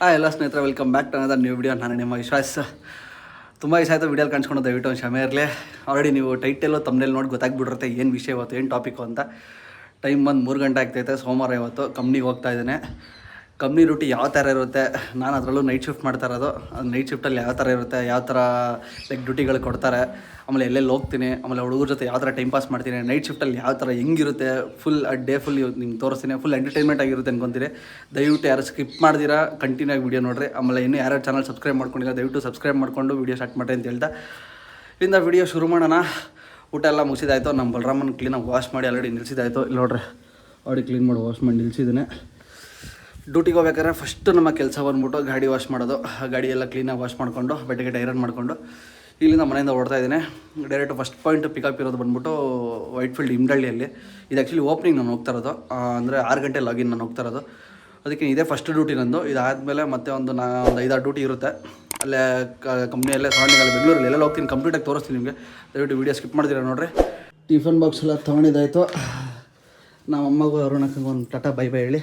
ಹಾಂ ಎಲ್ಲ ಸ್ನೇಹಿತರೆ welcome back to another new video ನಾನು ನಿಮ್ಮ ವಿಶ್ವಾಸ. ತುಂಬ ಇಷ್ಟ ಆಯಿತು ವಿಡಿಯೋಲಿ ಕಾಣಿಸ್ಕೊಂಡು ದಯವಿಟ್ಟು ಒಂದು ಕ್ಷಮೆ ಇರಲಿ. ಆಲ್ರೆಡಿ ನೀವು ಟೈಟೆಲ್ಲು ತಮ್ಮನೇಲಿ ನೋಡಿ ಗೊತ್ತಾಗ್ಬಿಟ್ಟಿರುತ್ತೆ ಏನು ವಿಷಯ ಇವತ್ತು, ಏನು ಟಾಪಿಕ್ಕು ಅಂತ. ಟೈಮ್ ಬಂದು ಮೂರು ಗಂಟೆ ಆಗ್ತೈತೆ, ಸೋಮವಾರ ಇವತ್ತು ಕಂಪ್ನಿಗೆ ಹೋಗ್ತಾ ಇದ್ದೇನೆ. ಕಂಪ್ನಿ ರೂಟಿ ಯಾವ ಥರ ಇರುತ್ತೆ, ನಾನು ಅದರಲ್ಲೂ ನೈಟ್ ಶಿಫ್ಟ್ ಮಾಡ್ತಾ ಇರೋದು. ನೈಟ್ ಶಿಫ್ಟಲ್ಲಿ ಯಾವ ಥರ ಇರುತ್ತೆ, ಯಾವ ಥರ ಲೈಕ್ ಡ್ಯೂಟಿಗಳು ಕೊಡ್ತಾರೆ. ಆಮೇಲೆ ಎಲ್ಲೆಲ್ಲಿ ಹೋಗ್ತೀನಿ, ಆಮೇಲೆ ಹುಡುಗರ ಜೊತೆ ಯಾವ ಥರ ಟೈಮ್ ಪಾಸ್ ಮಾಡ್ತೀನಿ ನೈಟ್ ಶಿಫ್ಟಲ್ಲಿ ಯಾವ ಥರ ಹೆಂಗಿರುತ್ತೆ ಫುಲ್ ಡೇ ಫುಲ್ ನಿಮ್ಗೆ ತೋರಿಸ್ತೀನಿ ಫುಲ್ ಎಂಟರ್ಟೈನ್ಮೆಂಟ್ ಆಗಿರುತ್ತೆ ಅನ್ಕೊಂತೀರಿ ದಯವಿಟ್ಟು ಯಾರು ಸ್ಕಿಪ್ ಮಾಡ್ದಿರಾ ಕಂಟಿನ್ಯೂ ಆಗಿ ವೀಡಿಯೋ ನೋಡ್ರಿ. ಆಮೇಲೆ ಇನ್ನೂ ಯಾರು ಚಾನಲ್ ಸಬ್ಸ್ಕ್ರೈಬ್ ಮಾಡ್ಕೊಂಡಿಲ್ಲ, ದಯವಿಟ್ಟು ಸಬ್ಸ್ಕ್ರೈಬ್ ಮಾಡಿಕೊಂಡು ವೀಡಿಯೋ ಸ್ಟಾರ್ಟ್ ಮಾಡಿ ಅಂತ ಹೇಳ್ತಾ ಇಲ್ಲಿಂದ ವೀಡಿಯೋ ಶುರು ಮಾಡೋಣ. ಊಟ ಎಲ್ಲ ಮುಗಿಸಿದಾಯ್ತು. ನಮ್ಮ ಬಲರಾಮನ್ ಕ್ಲೀನಾಗಿ ವಾಶ್ ಮಾಡಿ ಆಲ್ರೆಡಿ ನಿಲ್ಸಿದಾಯ್ತು. ಇಲ್ಲಿ ನೋಡ್ರಿ ಆಡಿ ಕ್ಲೀನ್ ಮಾಡಿ ವಾಶ್ ಮಾಡಿ ನಿಲ್ಸಿದ್ದೇನೆ. ಡ್ಯೂಟಿಗೆ ಹೋಗ್ಬೇಕಾದ್ರೆ ಫಸ್ಟು ನಮ್ಮ ಕೆಲಸ ಬಂದ್ಬಿಟ್ಟು ಗಾಡಿ ವಾಶ್ ಮಾಡೋದು. ಗಾಡಿ ಎಲ್ಲ ಕ್ಲೀನಾಗಿ ವಾಶ್ ಮಾಡಿಕೊಂಡು ಬೆಟ್ಟಗೆ ಐರನ್ ಮಾಡಿಕೊಂಡು. ಇಲ್ಲಿಂದ ಮನೆಯಿಂದ ಓಡ್ತಾ ಇದ್ದೀನಿ. ಡೈರೆಕ್ಟ್ ಫಸ್ಟ್ ಪಾಯಿಂಟ್ ಪಿಕಪ್ ಇರೋದು ಬಂದ್ಬಿಟ್ಟು ವೈಟ್ ಫೀಲ್ಡ್ ಇಮ್ಡಳ್ಳಿಯಲ್ಲಿ ಇದು ಆ್ಯಕ್ಚುಲಿ ಓಪನಿಂಗ್ ನಾನು ಹೋಗ್ತಾ ಇರೋದು. ಅಂದರೆ ಆರು ಗಂಟೆ ಲಾಗಿನ್ ನಾನು ಹೋಗ್ತಾ ಇರೋದು. ಅದಕ್ಕೆ ಇದೇ ಫಸ್ಟ್ ಡ್ಯೂಟಿ ನಂದು. ಇದಾದಮೇಲೆ ಮತ್ತೆ ಒಂದು ನಾ ಒಂದು ಐದಾರು ಡ್ಯೂಟಿ ಇರುತ್ತೆ. ಅಲ್ಲೇ ಕಂಪ್ನಿಯಲ್ಲೇ ಸರೌಂಡಿಂಗಲ್ಲಿ ಬೆಂಗಳೂರಲ್ಲಿ ಎಲ್ಲ ಹೋಗ್ತೀನಿ ಕಂಪ್ಲೀಟಾಗಿ ತೋರಿಸ್ತೀನಿ ನಿಮಗೆ. ದಯವಿಟ್ಟು ವೀಡಿಯೋ ಸ್ಕಿಪ್ ಮಾಡ್ತೀರಾ ನೋಡ್ರಿ. ಟಿಫನ್ ಬಾಕ್ಸ್ ಎಲ್ಲ ತೊಗೊಂಡಿದ್ದಾಯ್ತು. ನಮ್ಮ ಅಮ್ಮಗೂ ಅರುಣಕ್ಕೆ ಒಂದು ಟಾಟಾ ಬೈ ಬೈ ಹೇಳಿ.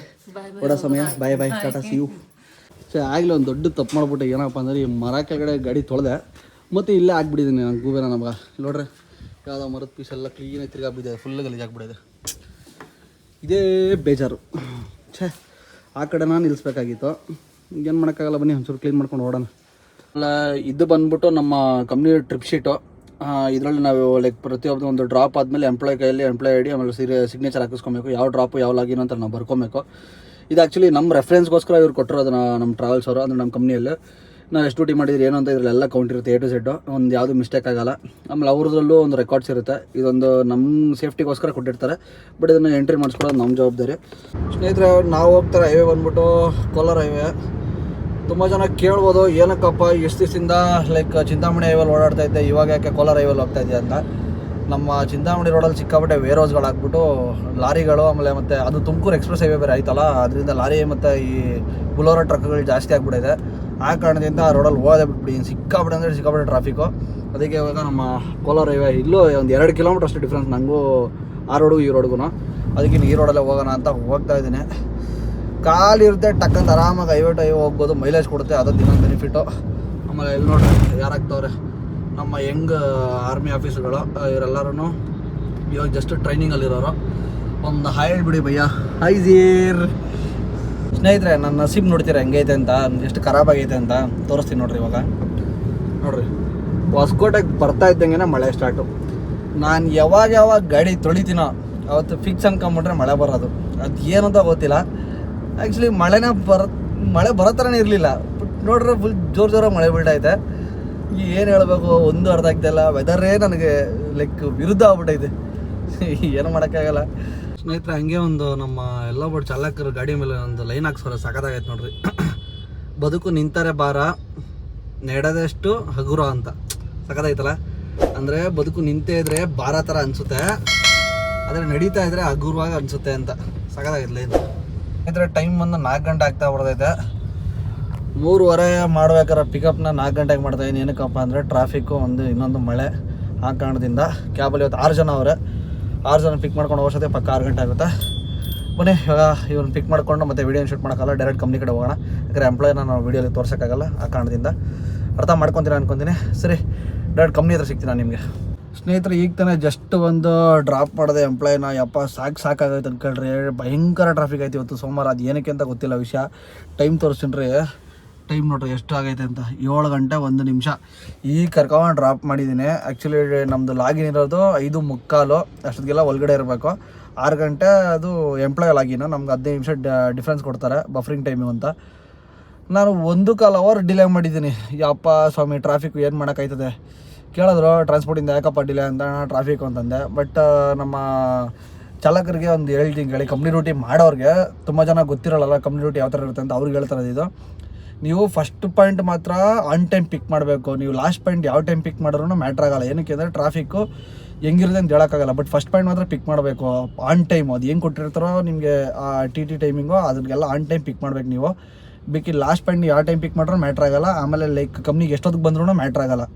ಕೊಡೋ ಸಮಯ. Bye bye tata see you so ಆಗಲೇ ಒಂದು ದೊಡ್ಡ ತಪ್ಪು ಮಾಡಿಬಿಟ್ಟು. ಏನಪ್ಪ ಅಂದರೆ ಈ ಮರ ಕೆಳಗಡೆ ಗಾಡಿ ತೊಳೆದೆ. ಮತ್ತು ಇಲ್ಲೇ ಆಗ್ಬಿಟ್ಟಿದ್ದೀನಿ ನಾನು ಗೂಬೆನ ನಮ್ಗೆ. ನೋಡ್ರಿ, ಯಾವುದೋ ಮರದ ಪೀಸ್ ಎಲ್ಲ ಕ್ಲೀನಾಗಿ ತಿರ್ಗಾಬಿಟ್ಟಿದೆ ಫುಲ್ ಗಲೀಜಾಗ್ಬಿಟ್ಟಿದೆ ಇದೇ ಬೇಜಾರು. ಛೇ, ಆ ಕಡೆ ನಾನು ನಿಲ್ಲಿಸ್ಬೇಕಾಗಿತ್ತು ಏನು ಮಾಡೋಕ್ಕಾಗಲ್ಲ, ಬನ್ನಿ ಒಂಚೂರು ಕ್ಲೀನ್ ಮಾಡ್ಕೊಂಡು ಓಡೋಣ. ಅಲ್ಲ, ಇದು ಬಂದ್ಬಿಟ್ಟು ನಮ್ಮ ಕಂಪ್ನಿ ಟ್ರಿಪ್ ಶೀಟು ಇದರಲ್ಲಿ ನಾವು ಲೈಕ್ ಪ್ರತಿಯೊಬ್ಬರು ಒಂದು ಡ್ರಾಪ್ ಆದಮೇಲೆ ಎಂಪ್ಲಾಯ್ ಕೈಯಲ್ಲಿ ಎಂಪ್ಲಾಯ್ ಐ ಡಿ ಆಮೇಲೆ ಸಿರಿ ಸಿಗ್ನೇಚರ್ ಹಾಕಿಸ್ಕೊಬೇಕು. ಯಾವ ಡ್ರಾಪ್ ಯಾವ ಲಾಗಿನ್ ಅಂತ ನಾವು ಬರ್ಕೊಬೇಕು. ಇದು ಆ್ಯಕ್ಚುಲಿ ನಮ್ಮ ರೆಫರೆನ್ಸ್ಗೋಸ್ಕರ ಇವ್ರು ಕೊಟ್ಟಿರೋದು ನಮ್ಮ ಟ್ರಾವೆಲ್ಸ್ ಅವರು, ಅಂದರೆ ನಮ್ಮ ಕಂಪ್ನಿಯಲ್ಲಿ ನಾವು ಎಷ್ಟು ಡ್ಯೂಟಿ ಮಾಡಿದ್ರೆ, ಏನು ಅಂತ ಇದರಲ್ಲೆಲ್ಲ ಕೌಂಟ್ ಇರುತ್ತೆ ಎ ಟು ಸೆಟ್ ಒಂದು ಯಾವುದು ಮಿಸ್ಟೇಕ್ ಆಗಲ್ಲ. ಆಮೇಲೆ ಅವ್ರದ್ರಲ್ಲೂ ಒಂದು ರೆಕಾರ್ಡ್ಸ್ ಇರುತ್ತೆ. ಇದೊಂದು ನಮ್ಮ ಸೇಫ್ಟಿಗೋಸ್ಕರ ಕೊಟ್ಟಿರ್ತಾರೆ. ಬಟ್ ಇದನ್ನು ಎಂಟ್ರಿ ಮಾಡಿಸ್ಕೊಳ್ಳೋದು ನಮ್ಮ ಜವಾಬ್ದಾರಿ. ಸ್ನೇಹಿತರೆ, ನಾವು ಹೋಗ್ತಾರೆ ಹೈವೇ ಬಂದ್ಬಿಟ್ಟು ಕೋಲಾರ ಹೈವೇ ತುಂಬ ಜನ ಕೇಳ್ಬೋದು, ಏನಕ್ಕಪ್ಪ ಎಷ್ಟು ದಿವಸದಿಂದ ಲೈಕ್ ಚಿಂತಾಮಣಿ ಹೈವಲ್ಲಿ ಓಡಾಡ್ತಾ ಇದ್ದೆ, ಇವಾಗ ಯಾಕೆ ಕೋಲಾರ ಹೈವಲ್ಲಿ ಹೋಗ್ತಾ ಇದೆಯಾ ಅಂತ. ನಮ್ಮ ಚಿಂತಾಮಣಿ ರೋಡಲ್ಲಿ ಸಿಕ್ಕಾಪಟ್ಟೆ ವೇರ್ ಹೌಸ್ಗಳು ಹಾಕ್ಬಿಟ್ಟು ಲಾರಿಗಳು, ಆಮೇಲೆ ಮತ್ತೆ ಅದು ತುಮಕೂರು ಎಕ್ಸ್ಪ್ರೆಸ್ ಹೈವೇ ಬೇರೆ ಆಯ್ತಲ್ಲ, ಅದರಿಂದ ಲಾರಿ ಮತ್ತು ಈ ಬುಲೋರೋ ಟ್ರಕ್ಗಳು ಜಾಸ್ತಿ ಆಗ್ಬಿಟ್ಟಿದೆ. ಆ ಕಾರಣದಿಂದ ಆ ರೋಡಲ್ಲಿ ಹೋದೆ ಬಿಟ್ಬಿಡಿ ಸಿಕ್ಕಾಪಟ್ಟೆ ಅಂದರೆ ಸಿಕ್ಕಾಪಟ್ಟೆ ಟ್ರಾಫಿಕ್ಕು ಅದಕ್ಕೆ ಇವಾಗ ನಮ್ಮ ಕೋಲಾರ ಹೈವೇ ಇಲ್ಲೂ ಒಂದು ಎರಡು ಕಿಲೋಮೀಟರ್ ಅಷ್ಟು ಡಿಫ್ರೆನ್ಸ್ ನನಗೂ ಆ ರೋಡು ಈ ರೋಡ್ಗೂ ಅದಕ್ಕೆ ಈ ರೋಡಲ್ಲೇ ಹೋಗೋಣ ಅಂತ ಹೋಗ್ತಾ ಇದ್ದೀನಿ. ಕಾಲಿರುತ್ತೆ ಟಕ್ಕಂತ ಆರಾಮಾಗಿ ಹೈವೇ ಐವ ಹೋಗ್ಬೋದು ಮೈಲೇಜ್ ಕೊಡುತ್ತೆ, ಅದೊಂದು ಇನ್ನೊಂದು ಬೆನಿಫಿಟ್ಟು ಆಮೇಲೆ ಎಲ್ಲಿ ನೋಡ್ರಿ, ಯಾರಾಗ್ತವ್ರೆ? ನಮ್ಮ ಯಂಗ್ ಆರ್ಮಿ ಆಫೀಸರ್ಗಳು ಇವರೆಲ್ಲರೂ ಇವಾಗ ಜಸ್ಟ್ ಟ್ರೈನಿಂಗಲ್ಲಿರೋರು ಒಂದು ಹಾಯ್ ಹೇಳ್ಬಿಡಿ ಭಯ್ಯ. ಹಾಯ್ ಜೀರ್ ಸ್ನೇಹಿತರೆ, ನನ್ನ ನಸೀಬ್ ನೋಡ್ತೀರಾ? ಹೆಂಗೈತೆ ಅಂತ? ಎಷ್ಟು ಖರಾಬ್ ಆಗೈತೆ ಅಂತ ತೋರಿಸ್ತೀನಿ ನೋಡ್ರಿ ಇವಾಗ. ನೋಡ್ರಿ. ಹೊಸಕೋಟೆಗೆ ಬರ್ತಾ ಇದ್ದಂಗೆ ಮಳೆ ಸ್ಟಾರ್ಟು ನಾನು ಯಾವಾಗ ಯಾವಾಗ ಗಾಡಿ ತೊಳಿತೀನೋ ಅವತ್ತು ಫಿಕ್ಸ್ ಅನ್ಕೊಂಬಿಟ್ರೆ ಮಳೆ ಬರೋದು. ಅದು ಏನಂತ ಗೊತ್ತಿಲ್ಲ. ಆ್ಯಕ್ಚುಲಿ ಮಳೆನೇ ಬರ, ಮಳೆ ಬರೋ ಥರನೇ ಇರಲಿಲ್ಲ. ಬಟ್ ನೋಡ್ರೆ ಫುಲ್ ಜೋರು ಜೋರಾಗಿ ಮಳೆ ಬೀಳ್ತೈತೆ ಏನು ಹೇಳಬೇಕು? ಒಂದು ಅರ್ಧ ಆಗ್ತಾಯಿಲ್ಲ ವೆದರೇ ನನಗೆ ಲೈಕ್ ವಿರುದ್ಧ ಆಗ್ಬಿಟ್ಟೈತೆ. ಏನು ಮಾಡೋಕ್ಕಾಗಲ್ಲ. ಸ್ನೇಹಿತರೆ, ಹಂಗೆ ಒಂದು ನಮ್ಮ ಎಲ್ಲ ಬಟ್ ಚಾಲಕರು ಗಾಡಿ ಮೇಲೆ ಒಂದು ಲೈನ್ ಹಾಕ್ಸೋರೆ ಸಖತ್ತಾಗೈತೆ ನೋಡ್ರಿ. ಬದುಕು ನಿಂತಾರೆ ಭಾರ, ನೆಡದಷ್ಟು ಹಗುರ ಅಂತ. ಸಖತ್ತಾಯ್ತಲ್ಲ ಅಂದರೆ ಬದುಕು ನಿಂತೇ ಇದ್ರೆ ಭಾರ ಥರ ಅನಿಸುತ್ತೆ. ಆದರೆ ನಡೀತಾ ಇದ್ರೆ ಹಗುರವಾಗಿ ಅನಿಸುತ್ತೆ ಅಂತ. ಸಖತ್ತಾಗೈತೆ ಲೈನ್. ಸ್ನೇಹಿತರೆ ಟೈಮ್ ಬಂದು ನಾಲ್ಕು ಗಂಟೆ ಆಗ್ತಾ ಬರ್ತೈತೆ. ಮೂರುವರೆ ಮಾಡ್ಬೇಕಾರೆ ಪಿಕಪ್ನ ನಾಲ್ಕು ಗಂಟೆಗೆ ಮಾಡ್ತಾ ಇದ್ದೀನಿ. ಏನಕ್ಕಪ್ಪ ಅಂದರೆ ಟ್ರಾಫಿಕ್ಕು ಒಂದು ಇನ್ನೊಂದು ಮಳೆ ಆ ಕಾರಣದಿಂದ. ಕ್ಯಾಬಲ್ಲಿ ಇವತ್ತು ಆರು ಜನ ಅವರೇ. ಆರು ಜನ ಪಿಕ್ ಮಾಡ್ಕೊಂಡು ಹೋಗೋಷ್ಟೇ ಪಕ್ಕ ಆರು ಗಂಟೆ ಆಗುತ್ತೆ. ಬನ್ನಿ, ಇವಾಗ ಇವ್ರನ್ನ ಪಿಕ್ ಮಾಡಿಕೊಂಡು ಮತ್ತೆ ವಿಡಿಯೋ ಶೂಟ್ ಮಾಡೋಕ್ಕಲ್ಲ ಡೈರೆಕ್ಟ್ ಕಂಪ್ನಿ ಕಡೆ ಹೋಗೋಣ. ಯಾಕಂದರೆ ಎಂಪ್ಲಾಯ್ನ ನಾವು ವೀಡಿಯೋಲಿ ತೋರ್ಸೋಕ್ಕಾಗಲ್ಲ ಆ ಕಾರಣದಿಂದ. ಅರ್ಥ ಮಾಡ್ಕೊತೀರ ಅನ್ಕೊತೀನಿ. ಸರಿ ಡೈರೆಕ್ಟ್ ಕಂಪ್ನಿ ಹತ್ರ ಸಿಗ್ತೀನಿ ನಾನು ನಿಮಗೆ? ಸ್ನೇಹಿತರೆ, ಈಗ ತಾನೇ ಜಸ್ಟ್ ಒಂದು ಡ್ರಾಪ್ ಮಾಡಿದೆ ಎಂಪ್ಲಾಯ್ನ ಯಪ್ಪ, ಸಾಕು ಸಾಕಾಗೈತೆ ಅಂದ್ಕೊಳ್ರಿ ಭಯಂಕರ ಟ್ರಾಫಿಕ್ ಆಯ್ತು ಇವತ್ತು ಸೋಮವಾರ. ಅದು ಏನಕ್ಕೆ ಅಂತ ಗೊತ್ತಿಲ್ಲ ವಿಷಯ. ಟೈಮ್ ತೋರಿಸ್ತೀನಿ ರೀ ಟೈಮ್ ನೋಡ್ರಿ ಎಷ್ಟು ಆಗೈತೆ ಅಂತ. ಏಳು ಗಂಟೆ ಒಂದು ನಿಮಿಷ. ಈ ಕರ್ಕೊಂಡು ಡ್ರಾಪ್ ಮಾಡಿದ್ದೀನಿ. ಆ್ಯಕ್ಚುಲಿ ನಮ್ಮದು ಲಾಗಿನ್ ಇರೋದು ಐದು ಮುಕ್ಕಾಲು. ಅಷ್ಟೊತ್ತಿಗೆಲ್ಲ ಒಳಗಡೆ ಇರಬೇಕು. ಆರು ಗಂಟೆ ಅದು ಎಂಪ್ಲಾಯ್ ಲಾಗಿನು ನಮ್ಗೆ ಹದಿನೈದು ನಿಮಿಷ ಡಿಫ್ರೆನ್ಸ್ ಕೊಡ್ತಾರೆ ಬಫರಿಂಗ್ ಟೈಮಿಂಗ್ ಅಂತ. ನಾನು ಒಂದು ಕಾಲ್ ಅವರ್ ಡಿಲೇ ಮಾಡಿದ್ದೀನಿ. ಯಪ್ಪ ಸ್ವಾಮಿ ಟ್ರಾಫಿಕ್ ಏನು ಮಾಡೋಕ್ಕಾಯ್ತದೆ? ಕೇಳಿದ್ರು ಟ್ರಾನ್ಸ್ಪೋರ್ಟಿಂದ ಯಾಕಪ್ಪ ಡಿಲೇ ಅಂತ. ಟ್ರಾಫಿಕ್ ಅಂತಂದೆ. ಬಟ್ ನಮ್ಮ ಚಾಲಕರಿಗೆ ಒಂದು ಹೇಳ್ತೀನಿ ಹೇಳಿ ಕಂಪ್ನಿ ಡ್ಯೂಟಿ ಮಾಡೋರಿಗೆ, ತುಂಬ ಜನ ಗೊತ್ತಿರಲ್ಲ ಕಂಪ್ನಿ ಡ್ಯೂಟಿ ಯಾವ ಥರ ಇರುತ್ತೆ ಅಂತ. ಅವ್ರಿಗೆ ಹೇಳ್ತಾರೆ ಇದು. ನೀವು ಫಸ್ಟ್ ಪಾಯಿಂಟ್ ಮಾತ್ರ ಆನ್ ಟೈಮ್ ಪಿಕ್ ಮಾಡಬೇಕು. ನೀವು ಲಾಸ್ಟ್ ಪಾಯಿಂಟ್ ಯಾವ ಟೈಮ್ ಪಿಕ್ ಮಾಡಿದ್ರೂ ಮ್ಯಾಟ್ರ್ ಆಗಲ್ಲ. ಏನಕ್ಕೆ ಅಂದರೆ ಟ್ರಾಫಿಕ್ಕು ಹೆಂಗಿರುತ್ತೆ ಅಂತ ಹೇಳೋಕ್ಕಾಗಲ್ಲ ಬಟ್ ಫಸ್ಟ್ ಪಾಯಿಂಟ್ ಮಾತ್ರ ಪಿಕ್ ಮಾಡಬೇಕು. ಆನ್ ಟೈಮ್ ಅದು ಏನು ಕೊಟ್ಟಿರ್ತಾರೋ ನಿಮಗೆ, ಆ ಟಿ ಟಿ ಟೈಮಿಂಗು ಅದನ್ನೆಲ್ಲ ಆನ್ ಟೈಮ್ ಪಿಕ್ ಮಾಡ್ಬೇಕು ನೀವು. ಬೇಕಿ ಲಾಸ್ಟ್ ಪಾಯಿಂಟ್ ಯಾವ ಟೈಮ್ ಪಿಕ್ ಮಾಡಿದ್ರೂ ಮ್ಯಾಟ್ರ್ ಆಗಲ್ಲ. ಆಮೇಲೆ ಲೈಕ್ ಕಂಪ್ನಿಗೆ ಎಷ್ಟೊತ್ತಿಗೆ ಬಂದ್ರೂ ಮ್ಯಾಟ್ರ್ ಆಗಲ್ಲ.